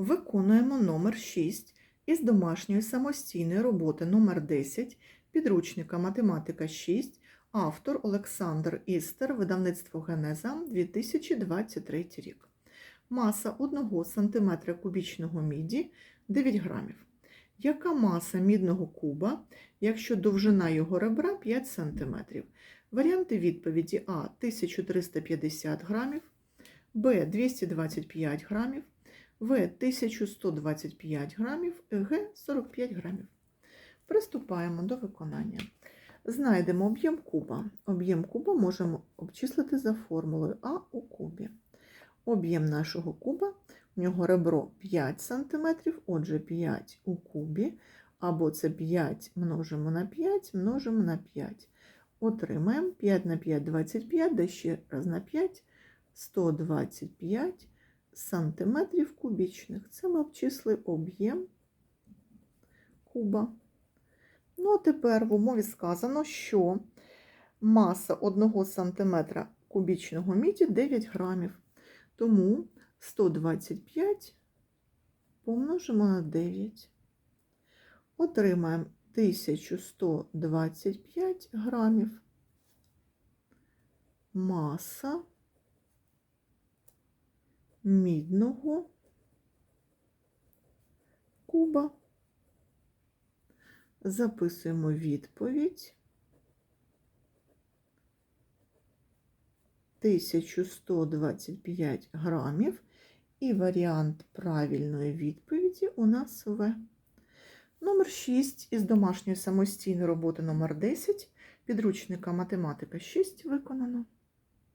Виконуємо номер 6 із домашньої самостійної роботи номер 10 підручника Математика 6, автор Олександр Істер, видавництво Генеза 2023 рік. Маса 1 см кубічного міді 9 грамів. Яка маса мідного куба, якщо довжина його ребра 5 см? Варіанти відповіді А 1350 грамів, Б 225 грамів, В 1125 грамів, Г 45 грамів. Приступаємо до виконання. Знайдемо об'єм куба. Об'єм куба можемо обчислити за формулою А у кубі. Об'єм нашого куба, у нього ребро 5 см, отже 5 у кубі, або це 5 множимо на 5, множимо на 5. Отримаємо 5 на 5 – 25, да ще раз на 5 – 125 сантиметрів кубічних. Це ми обчисли об'єм куба. Ну, а тепер в умові сказано, що маса 1 см кубічного міді 9 грамів. Тому 125 помножимо на 9. Отримаємо 1125 грамів. Маса мідного куба. Записуємо відповідь. 1125 грамів. І варіант правильної відповіді у нас В. Номер 6 із домашньої самостійної роботи номер 10 підручника математика 6 виконано.